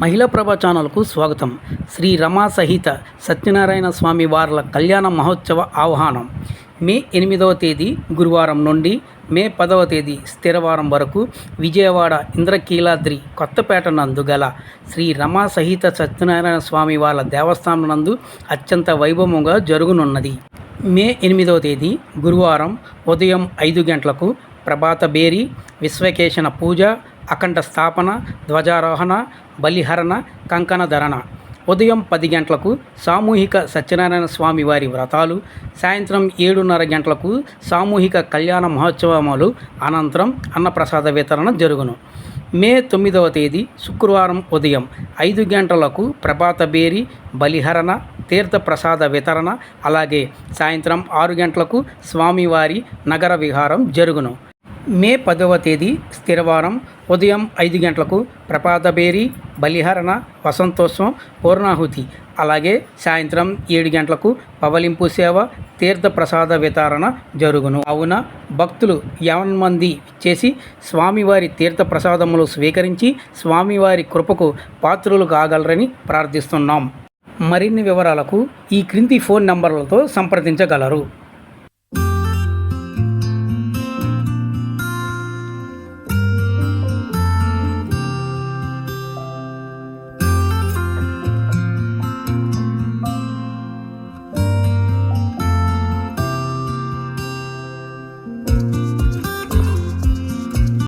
మహిళా ప్రభ ఛానల్కు స్వాగతం. శ్రీ రమా సహిత సత్యనారాయణ స్వామి వార్ల కళ్యాణ మహోత్సవ ఆహ్వానం. మే ఎనిమిదవ తేదీ గురువారం నుండి మే పదవ తేదీ స్థిరవారం వరకు విజయవాడ ఇంద్రకీలాద్రి కొత్తపేట నందు గల శ్రీ రమా సహిత సత్యనారాయణ స్వామి వార్ల దేవస్థానం నందు అత్యంత వైభవంగా జరుగునున్నది. మే ఎనిమిదవ తేదీ గురువారం ఉదయం ఐదు గంటలకు ప్రభాత బేరి విశ్వకేశన పూజ అఖండ స్థాపన ధ్వజారోహణ బలిహరణ కంకణ ధరణ. ఉదయం పది గంటలకు సామూహిక సత్యనారాయణ స్వామి వారి వ్రతాలు సాయంత్రం ఏడున్నర గంటలకు సామూహిక కళ్యాణ మహోత్సవములు అనంతరం అన్నప్రసాద వితరణ జరుగును. మే తొమ్మిదవ తేదీ శుక్రవారం ఉదయం ఐదు గంటలకు ప్రభాత బేరి బలిహరణ తీర్థప్రసాద వితరణ అలాగే సాయంత్రం ఆరు గంటలకు స్వామివారి నగర విహారం జరుగును. మే పదవ తేదీ స్థిరవారం ఉదయం ఐదు గంటలకు ప్రపాతబేరి బలిహరణ వసంతోత్సవం పూర్ణాహుతి అలాగే సాయంత్రం ఏడు గంటలకు పవలింపు సేవ తీర్థప్రసాద వితరణ జరుగును. అవున భక్తులు యావన్ మంది చేసి స్వామివారి తీర్థప్రసాదములు స్వీకరించి స్వామివారి కృపకు పాత్రులు కాగలరని ప్రార్థిస్తున్నాం. మరిన్ని వివరాలకు ఈ క్రింది ఫోన్ నంబర్లతో సంప్రదించగలరు.